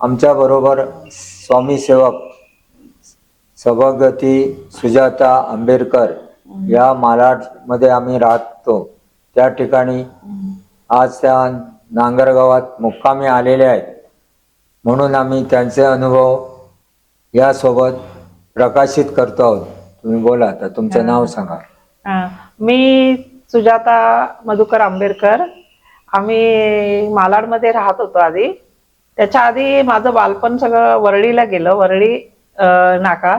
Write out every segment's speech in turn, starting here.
आमच्या बरोबर स्वामी सेवक सभागती सुजाता आंबेडकर या मालाडमध्ये आम्ही राहतो. त्या ठिकाणी आज त्या नांगरगावात मुक्कामी आलेले आहेत. म्हणून आम्ही त्यांचे अनुभव यासोबत प्रकाशित करतो आहोत. तुम्ही बोला तर तुमचं नाव सांगा. मी सुजाता मधुकर आंबेडकर. आम्ही मालाडमध्ये राहत होतो आधी. त्याच्या आधी माझं बालपण सगळं वरळीला गेलं वरळी नाका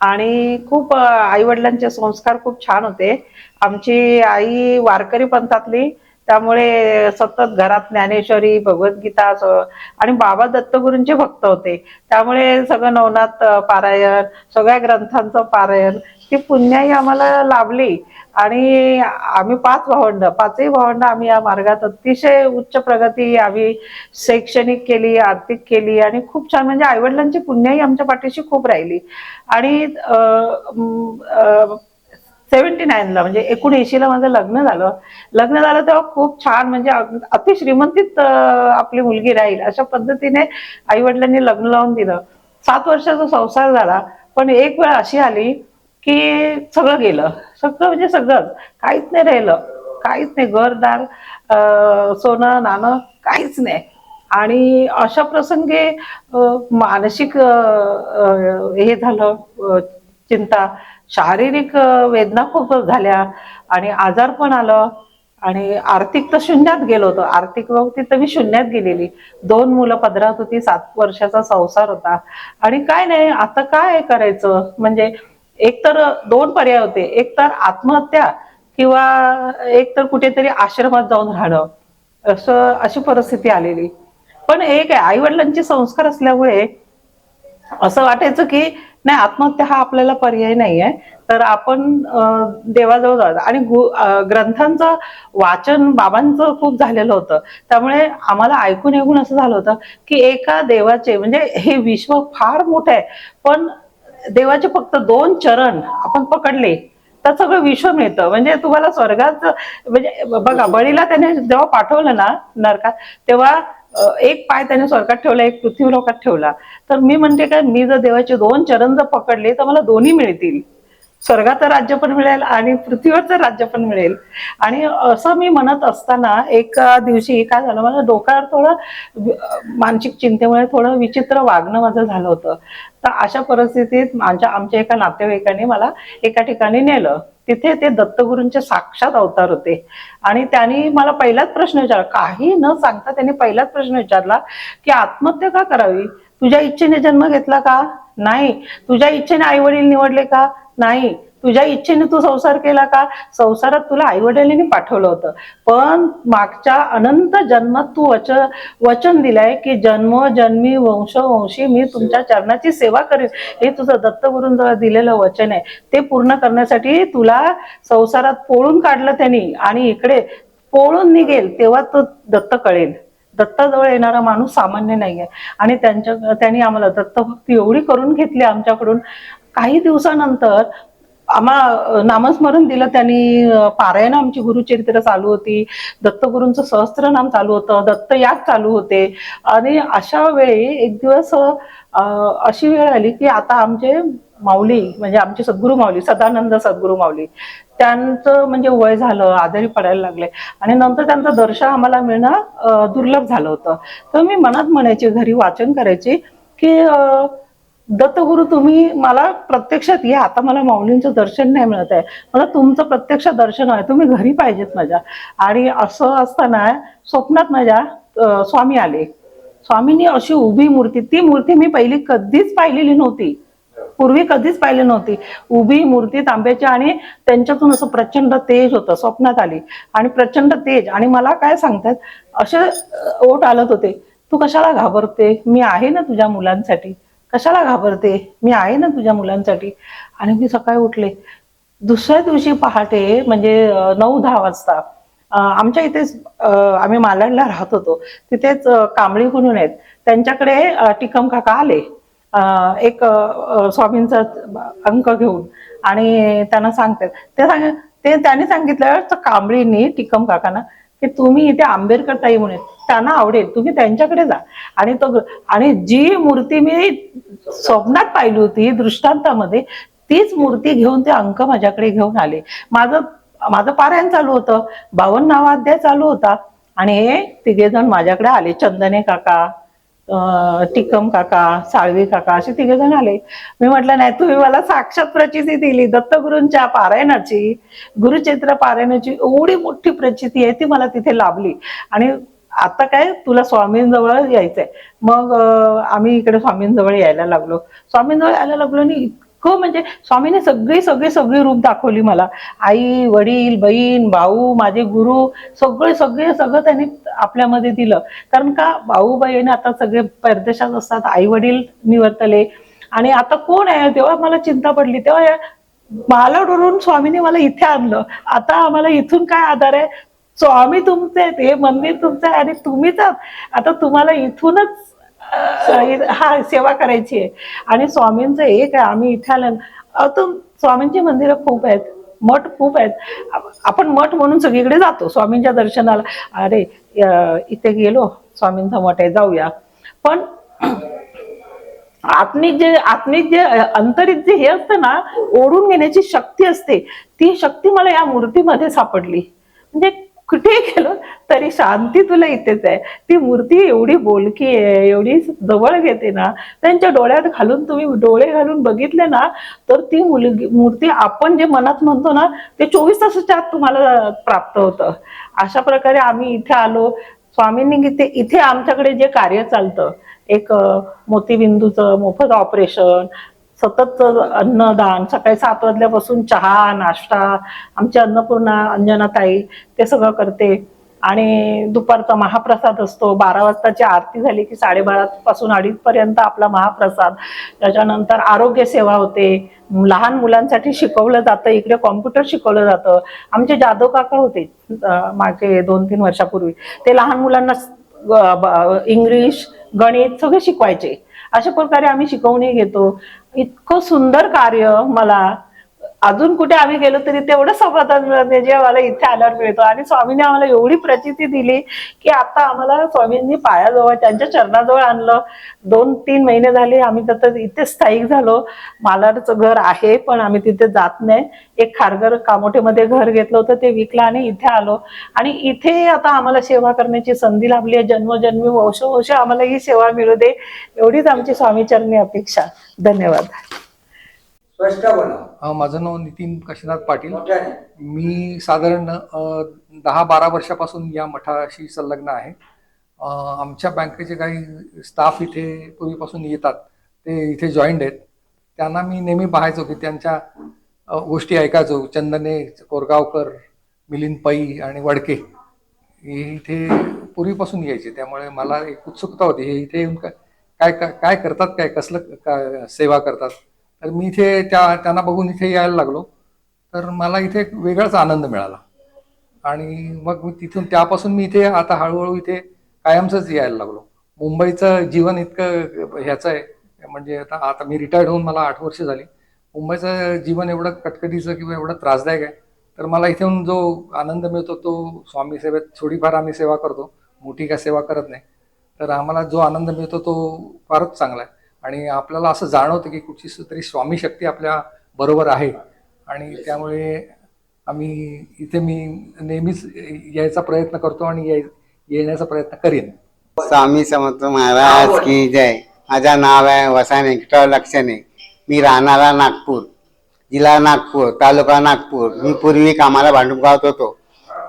आणि खूप आई वडिलांचे संस्कार खूप छान होते. आमची आई वारकरी पंथातली त्यामुळे सतत घरात ज्ञानेश्वरी भगवद्गीता असं आणि बाबा दत्तगुरूंचे भक्त होते. त्यामुळे सगळं नवनाथ पारायण सगळ्या ग्रंथांचं पारायण ती पुण्याही आम्हाला लाभली. आणि आम्ही पाच भावंड पाचही भावंड आम्ही या मार्गात अतिशय उच्च प्रगती आम्ही शैक्षणिक केली आर्थिक केली आणि खूप छान म्हणजे आईवडिलांची पुण्याही आमच्या पाठीशी खूप राहिली. आणि सेव्हन्टी नाईनला म्हणजे एकोणऐंशीला माझं लग्न झालं. लग्न झालं तेव्हा खूप छान म्हणजे अतिश्रीमंतीत अति श्रीमंतीत आपली मुलगी राहील अशा पद्धतीने आईवडिलांनी लग्न लावून दिलं. सात वर्षाचा संसार झाला पण एक वेळ अशी आली की सगळं गेलं. सगळं म्हणजे सगळंच. काहीच नाही राहिलं. काहीच नाही. घरदार सोनं नाणं काहीच नाही. आणि अशा प्रसंगी मानसिक हे झालं चिंता. शारीरिक वेदना खूप झाल्या आणि आजार पण आलं. आणि आर्थिक तर शून्यात गेलो होतो. आर्थिक बाबतीत तर मी शून्यात गेलेली. दोन मुलं पदरात होती. सात वर्षाचा संसार होता. आणि काय नाही. आता काय करायचं? म्हणजे एक तर दोन पर्याय होते. एक तर आत्महत्या किंवा एक तर कुठेतरी आश्रमात जाऊन राहणं. असं अशी परिस्थिती आलेली. पण एक आहे आई वडिलांचे संस्कार असल्यामुळे असं वाटायचं की नाही आत्महत्या हा आपल्याला पर्याय नाही आहे तर आपण देवाजवळ जाऊ आणि ग्रंथांचं वाचन बाबांचं खूप झालेलं होतं. त्यामुळे आम्हाला ऐकून ऐकून असं झालं होतं की एका देवाचे म्हणजे हे विश्व फार मोठं आहे. पण देवाचे फक्त दोन चरण आपण पकडले तर सगळं विश्व मिळतं. म्हणजे तुम्हाला स्वर्गात म्हणजे बघा बळीला त्याने जेव्हा पाठवलं ना नरकात तेव्हा एक पाय त्याने स्वर्गात ठेवला एक पृथ्वी लोकात ठेवला. तर मी म्हणते काय मी जर देवाचे दोन चरण जर पकडले तर मला दोन्ही मिळतील. स्वर्गाचं राज्य पण मिळेल आणि पृथ्वीवरचं राज्य पण मिळेल. आणि असं मी म्हणत असताना एका दिवशी काय झालं मला डोक्यावर थोडं मानसिक चिंतेमुळे थोडं विचित्र वागणं माझं झालं होतं. तर अशा परिस्थितीत माझ्या आमच्या एका नातेवाईकाने मला एका ठिकाणी नेलं. तिथे ते दत्तगुरूंचे साक्षात अवतार होते. आणि त्यांनी मला पहिलाच प्रश्न विचारला. काही न सांगता त्यांनी पहिलाच प्रश्न विचारला की आत्महत्या का करावी? तुझ्या इच्छेने जन्म घेतला का? नाही. तुझ्या इच्छेने आई वडील निवडले का? नाही तुझ्या इच्छेने तू संसार केला का? संसारात तुला आई वडिलांनी पाठवलं होतं. पण मागच्या अनंत जन्मात तू वचन वचन दिलंय की जन्म जन्मी वंश वंशी मी तुमच्या चरणाची सेवा करेन. हे तुझं दत्तगुरूंजवळ दिलेलं वचन आहे. ते पूर्ण करण्यासाठी तुला संसारात पोळून काढलं त्यांनी. आणि इकडे पोळून निघेल तेव्हा तो दत्त कळेल. दत्ताजवळ येणारा माणूस सामान्य नाहीये. आणि त्यांच्या त्यांनी आम्हाला दत्तभक्ती एवढी करून घेतली आमच्याकडून. काही दिवसानंतर आम्हा नामस्मरण दिलं त्यांनी. पारायण आमची गुरुचरित्र चालू होती. दत्तगुरूंचं सहस्त्रनाम चालू होतं. दत्त याग चालू होते. आणि अशा वेळी एक दिवस अशी वेळ आली की आता आमचे माऊली म्हणजे आमचे सद्गुरू माऊली सदानंद सद्गुरू माऊली त्यांचं म्हणजे वय झालं आजारी पडायला लागले. आणि नंतर त्यांचं दर्शन आम्हाला मिळणं दुर्लभ झालं होतं. तर मी मनात म्हणायची घरी वाचन करायची की दत्तगुरु तुम्ही मला प्रत्यक्षात या. आता मला माऊलींचं दर्शन नाही मिळत आहे. मला तुमचं प्रत्यक्ष दर्शन आहे. तुम्ही घरी पाहिजेत माझ्या. आणि असं असताना स्वप्नात माझ्या स्वामी आले. स्वामींनी अशी उभी मूर्ती ती मूर्ती मी पहिली कधीच पाहिलेली नव्हती. पूर्वी कधीच पाहिली नव्हती. उभी मूर्ती तांब्याची आणि त्यांच्यातून असं प्रचंड तेज होतं. स्वप्नात आली. आणि प्रचंड तेज. आणि मला काय सांगतात असे ओट आलत होते. तू कशाला घाबरते? मी आहे ना तुझ्या मुलांसाठी. कशाला घाबरते? मी आहे ना तुझ्या मुलांसाठी. आणि मी सकाळी उठले. दुसऱ्या दिवशी पहाटे म्हणजे नऊ दहा वाजता आमच्या इथेच आम्ही मालाडला राहत होतो. तिथेच कांबळी म्हणून आहेत. त्यांच्याकडे टिकम काका आले. एक स्वामींचा अंक घेऊन. आणि त्यांना सांगतात. ते सांग ते त्यांनी सांगितलं तर कांबळींनी टिकम काकांना की तुम्ही इथे आंबेडकर ताई म्हणून त्यांना आवडेल. तुम्ही त्यांच्याकडे जा. आणि तो आणि जी मूर्ती मी स्वप्नात पाहिली होती दृष्टांतामध्ये तीच मूर्ती घेऊन ते अंक माझ्याकडे घेऊन आले. माझं माझं पारायण चालू होतं. बावन नावाध्याय चालू होता. आणि हे तिघे जण माझ्याकडे आले. चंदने काका टिकम काका साळवी काका असे तिघे जण आले. मी म्हटलं नाही तुम्ही मला साक्षात प्रचिती दिली. दत्तगुरूंच्या पारायणाची गुरुचैत्र पारायणाची एवढी मोठी प्रचिती आहे ती मला तिथे लाभली. आणि आता काय तुला स्वामींजवळ यायचंय. मग आम्ही इकडे स्वामींजवळ यायला लागलो. स्वामींजवळ यायला लागलो आणि इतकं म्हणजे स्वामीने सगळी सगळी सगळी रूप दाखवली मला. आई वडील बहीण भाऊ माझे गुरु सगळे सगळे सगळं त्यांनी आपल्यामध्ये दिलं. कारण का भाऊ बहीण आता सगळे परदेशात असतात आई वडील निवर्तले आणि आता कोण आहे? तेव्हा मला चिंता पडली. तेव्हा मला डरून स्वामीने मला इथे आणलं. आता आम्हाला इथून काय आधार आहे? स्वामी तुमचे हे मंदिर तुमचं आहे आणि तुम्हीच आता तुम्हाला इथूनच हा सेवा करायची आहे. आणि स्वामींचं एक आहे आम्ही इथे आलं आता स्वामींची मंदिरं खूप आहेत मठ खूप आहेत. आपण मठ म्हणून सगळीकडे जातो स्वामींच्या दर्शनाला. अरे इथे गेलो स्वामींचा मठ आहे जाऊया. पण आत्मिक जे आत्मिक जे अंतरित जे हे असतं ना ओढून घेण्याची शक्ती असते. ती शक्ती मला या मूर्तीमध्ये सापडली. म्हणजे कुठे गेलो तरी शांती तुला इथेच आहे. ती मूर्ती एवढी बोलकी आहे एवढी जवळ घेते ना त्यांच्या डोळ्यात घालून तुम्ही डोळे घालून बघितले ना तर ती मुलगी मूर्ती आपण जे मनात म्हणतो ना ते चोवीस तासाच्या आत तुम्हाला प्राप्त होतं. अशा प्रकारे आम्ही इथे आलो. स्वामींनी इथे इथे आमच्याकडे जे कार्य चालतं एक मोतीबिंदूचं मोफत ऑपरेशन सतत अन्नदान सकाळी सात वाजल्यापासून चहा नाश्ता आमच्या अन्नपूर्णा अंजनाताई ते सगळं करते. आणि दुपारचा महाप्रसाद असतो. बारा वाजताची आरती झाली की साडेबारा पासून अडीचपर्यंत आपला महाप्रसाद. त्याच्यानंतर आरोग्य सेवा होते. लहान मुलांसाठी शिकवलं जातं. इकडे कॉम्प्युटर शिकवलं जातं. आमचे जाधव काका होते मागे दोन तीन वर्षापूर्वी. ते लहान मुलांना इंग्लिश गणित सगळे शिकवायचे. अशा प्रकारे आम्ही शिकवणी घेतो. इतकं सुंदर कार्य मला अजून कुठे आम्ही गेलो तरी तेवढं समाधान नाही. जे आम्हाला इथे आल्यावर मिळतो. आणि स्वामीने आम्हाला एवढी प्रचिती दिली की आता आम्हाला स्वामींनी पायाजवळ त्यांच्या चरणाजवळ आणलं. दोन तीन महिने झाले आम्ही तर इथे स्थायिक झालो. मालाडचं घर आहे पण आम्ही तिथे जात नाही. एक खारघर कामोठेमध्ये घर घेतलं होतं ते विकलं आणि इथे आलो. आणि इथे आता आम्हाला सेवा करण्याची संधी लाभली आहे. जन्मजन्मी वंश वंश आम्हाला ही सेवा मिळू दे. एवढीच आमची स्वामीचरणी अपेक्षा. धन्यवाद. स्पष्ट बोला. अ, माझं नाव नितीन काशीनाथ पाटील. मोठ्याने. मी साधारण अ, दहा बारा वर्षापासून या मठाशी संलग्न आहे. अ, आमच्या बँकेचे काही स्टाफ इथे पूर्वीपासून येतात ते इथे जॉईंड आहेत. त्यांना मी नेहमी पाहायचो की त्यांच्या अ, गोष्टी ऐकायचो. चंदने कोरगावकर मिलिंद पै आणि वडके हे इथे पूर्वीपासून यायचे. त्यामुळे मला एक उत्सुकता होती. हे इथे येऊन काय काय काय- करतात काय कसलं काय सेवा करतात? तर मी इथे त्या त्यांना बघून इथे यायला लागलो. तर मला इथे एक वेगळाच आनंद मिळाला. आणि मग मी तिथून त्यापासून मी इथे आता हळूहळू इथे कायमचंच यायला लागलो. मुंबईचं जीवन इतकं ह्याचं आहे. म्हणजे आता आता मी रिटायर्ड होऊन मला आठ वर्ष झाली. मुंबईचं जीवन एवढं कटकटीचं किंवा एवढं त्रासदायक आहे. तर मला इथून जो आनंद मिळतो तो स्वामी सेवेत थोडीफार आम्ही सेवा करतो. मोठी काय सेवा करत नाही. तर आम्हाला जो आनंद मिळतो तो फारच चांगला आहे. आणि आपल्याला असं जाणवतं की कुठची तरी स्वामी शक्ती आपल्या बरोबर आहे. आणि त्यामुळे आम्ही इथे मी नेहमीच यायचा प्रयत्न करतो आणि येण्याचा प्रयत्न करेन. स्वामी समर्थ महाराज की जय. माझं नाव आहे वसाने व्यंकटराव लक्षणे. मी राहणारा नागपूर जिल्हा नागपूर तालुका नागपूर. मी पूर्वी कामाला भांडुपगावात होतो.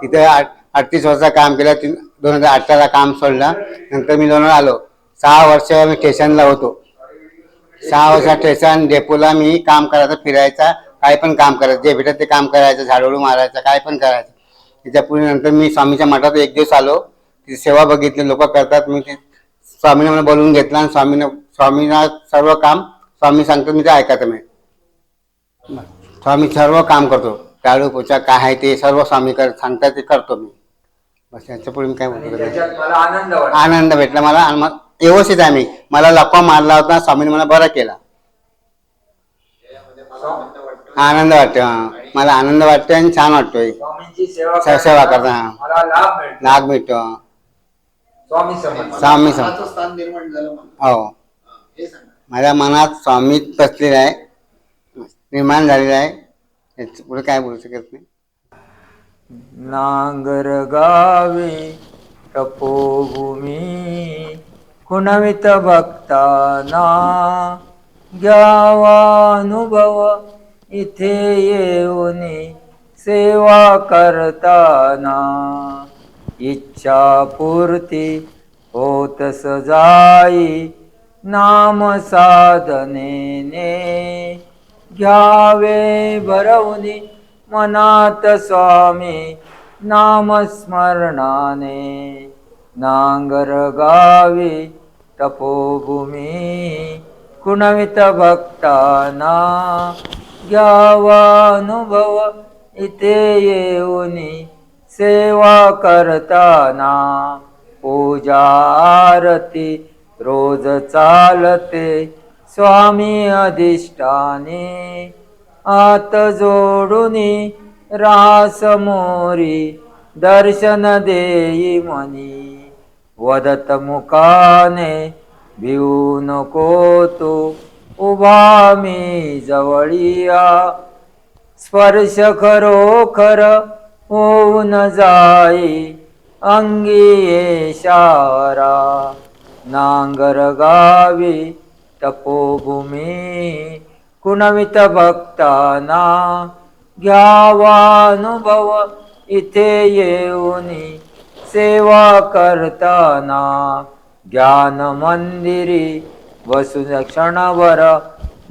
तिथे आठ अडतीस वर्ष काम केलं. दोन हजार अठराला काम सोडलं. नंतर मी लोणार आलो. सहा वर्ष मी स्टेशनला होतो. सहा वर्ष स्टेशन डेपोला मी काम करायचं फिरायचा काय पण काम करायचं. जे भेटत ते काम करायचं झाडोळू मारायचं काय पण करायचं. त्याच्या पुढे नंतर मी स्वामीच्या मठात एक दिवस आलो. तिथे सेवा बघितली लोक करतात. मी ते स्वामीने मला बोलवून घेतलं आणि स्वामीने स्वामीना सर्व काम स्वामी सांगतात मी ते ऐकायचं मी स्वामी सर्व काम करतो. झाडू पोचा काय आहे ते सर्व स्वामी कर सांगतात ते करतो मी. बस याच्यापुढे मी काय बोलतो? आनंद भेटला मला आणि मग व्यवस्थित आहे मी. मला लकवा मारला होता स्वामीने मला बरा केला. आनंद वाटतो हा. मला आनंद वाटतोय आणि छान वाटतोय. स्वामींची सेवा करता, हा. लाभ मिळतो. स्वामी समर्थ. स्वामी सम मनाचं स्थान निर्माण झालं मला हो. हे सांगा. माझ्या मनात स्वामी बसलेला आहे. निर्माण झालेला आहे. याच्यापुढे काय बोलू शकत नाही. नांगर गावे तपोभूमी पुनवित भक्ताना घ्यावानुभव इथे येऊन सेवा करताना इच्छा पूर्ती होत सजाई नाम साधनेने घ्यावे भरवणी मनात स्वामी नामस्मरणाने नांगर गावी तपोभूमी कुणवित भक्ताना घ्यावानुभव इथे येऊनी सेवा करताना पूजा आरती रोज चालते स्वामी अधिष्ठाने आत जोडुनी रासमोरी दर्शन देई मनी वदत मुकाने भिऊ नको तू उभा मी जवळिया स्पर्श खरोखर होऊन जाई अंगी येशारा नांगर गावी तपोभूमी कुणवित भक्ताना घ्यावानुभव इथे येऊनी सेवा करताना ज्ञान मंदिरी वसून क्षणभर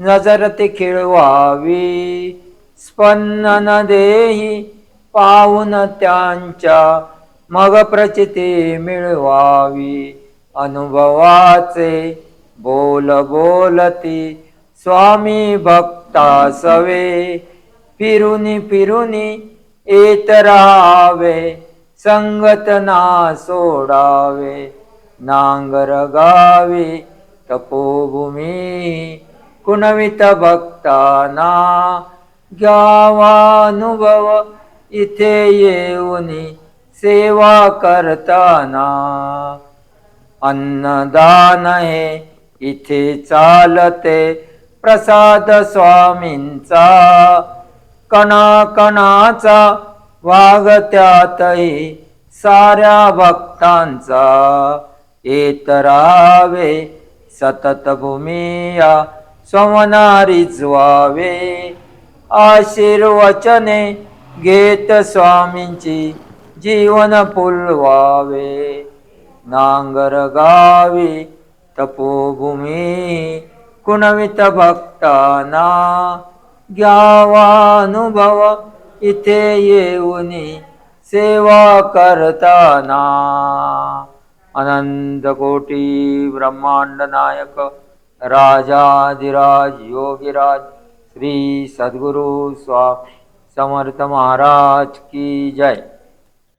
नजर ती खिळवावी. स्पंदन देही पाहून त्यांच्या मग प्रचिती मिळवावी. अनुभवाचे बोल बोलती स्वामी भक्ता सवे. फिरुनी फिरुनी येत राहावे. संगत ना सोडावे नांगर गावी तपोभूमी कुणवित भक्ताना घ्यावानुभव इथे येऊनी सेवा करताना. अन्नदान हे इथे चालते प्रसाद स्वामींचा कणाकणाचा वागत्यातही साऱ्या भक्तांचा येतरावे सतत भूमिया स्वमनारी ज्वावे. आशीर्वचने घेत स्वामींची जीवन फुलवावे. नांगर गावी तपोभूमी कुणवित भक्ताना घ्यावानुभव इथे येऊनी सेवा करताना. अनंत कोटी ब्रह्मांड नायक राजाधिराज योगीराज श्री सद्गुरु स्वामी समर्थ महाराज की जय.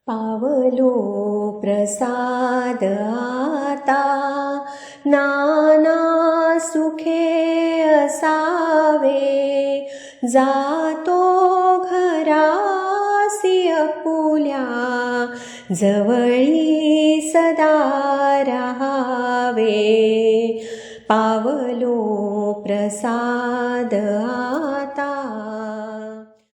पावलो प्रसाद आता. नाना सुखे असावे. जातो घरासी अपुल्या जवळी सदा राहावे. पावलो प्रसाद